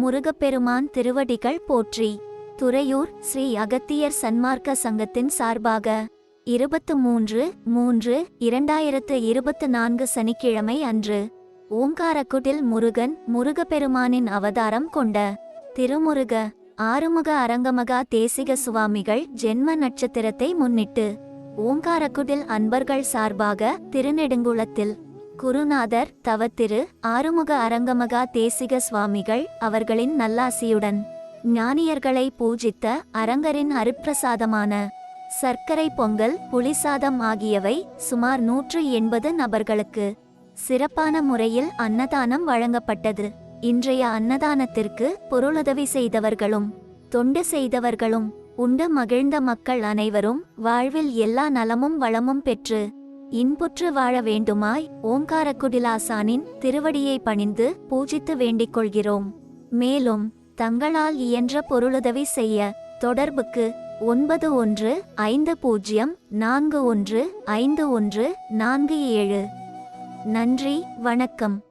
முருகப்பெருமான் திருவடிகள் போற்றி. துறையூர் ஸ்ரீ அகத்தியர் சன்மார்க்க சங்கத்தின் சார்பாக இருபத்து மூன்று மூன்று இரண்டாயிரத்து இருபத்து நான்கு சனிக்கிழமை அன்று ஓங்காரக்குடில் முருகன் முருகப்பெருமானின் அவதாரம் கொண்ட திருமுருக ஆறுமுக அரங்கமகா தேசிக சுவாமிகள் ஜென்ம நட்சத்திரத்தை முன்னிட்டு ஓங்காரக்குடில் அன்பர்கள் சார்பாக திருநெடுங்குளத்தில் குருநாதர் தவத்திரு ஆறுமுக அரங்கமகா தேசிக சுவாமிகள் அவர்களின் நல்லாசியுடன் ஞானியர்களை பூஜித்த அரங்கரின் அருப்பிரசாதமான சர்க்கரை பொங்கல் புளிசாதம் ஆகியவை சுமார் நூற்று எண்பது நபர்களுக்கு சிறப்பான முறையில் அன்னதானம் வழங்கப்பட்டது. இன்றைய அன்னதானத்திற்கு பொருளுதவி செய்தவர்களும் தொண்டு செய்தவர்களும் உண்டு மகிழ்ந்த மக்கள் அனைவரும் வாழ்வில் எல்லா நலமும் வளமும் பெற்று இன்புற்று வாழ வேண்டுமாய் ஓங்காரக்குடிலாசானின் திருவடியை பணிந்து பூஜித்து வேண்டிக் கொள்கிறோம் மேலும் தங்களால் இயன்ற பொருளுதவி செய்ய தொடர்புக்கு ஒன்பது ஒன்று ஐந்து பூஜ்ஜியம் நான்கு ஒன்று ஐந்து ஒன்று நான்கு ஏழு. நன்றி வணக்கம்.